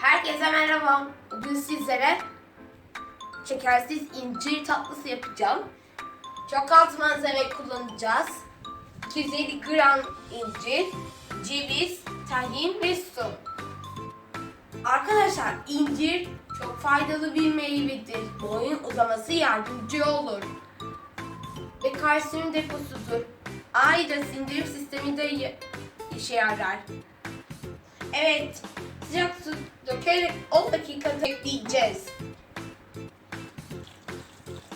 Herkese merhaba. Bugün sizlere şekersiz incir tatlısı yapacağım. Çok az malzeme kullanacağız. 250 gram incir, ceviz, tahin ve su. Arkadaşlar incir çok faydalı bir meyvedir. Boyun uzaması yardımcı olur. Ve kalsiyum deposudur. Ayrıca sindirim sisteminde işe yarar. Evet, sıcak su dökerek 10 dakika bekleyeceğiz.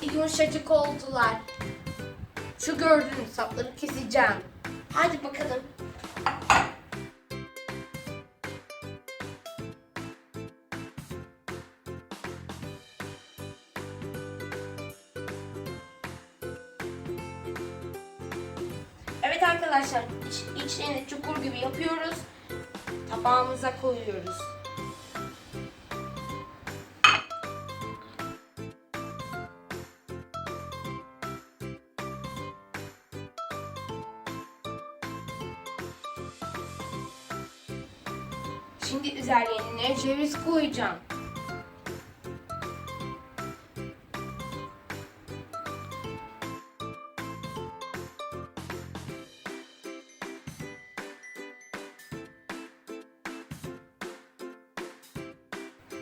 Yumuşacık oldular. Şu gördüğünüz sapları keseceğim. Hadi bakalım. Evet arkadaşlar, iç, içlerini çukur gibi yapıyoruz. Tabağımıza koyuyoruz. Şimdi üzerlerine ceviz koyacağım.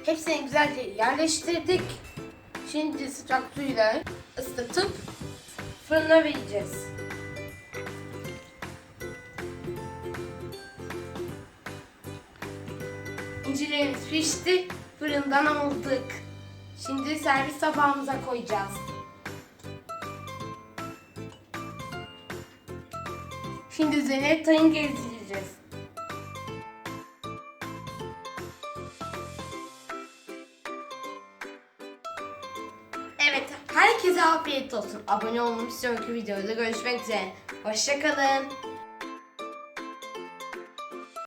Hepsini güzelce yerleştirdik. Şimdi sıcak suyla ıslatıp fırına vereceğiz. İncirlerimiz pişti, fırından aldık. Şimdi servis tabağımıza koyacağız. Şimdi üzerine tahin gezdireceğiz. Herkese afiyet olsun. Abone olmayı sonraki videoda görüşmek üzere. Hoşçakalın.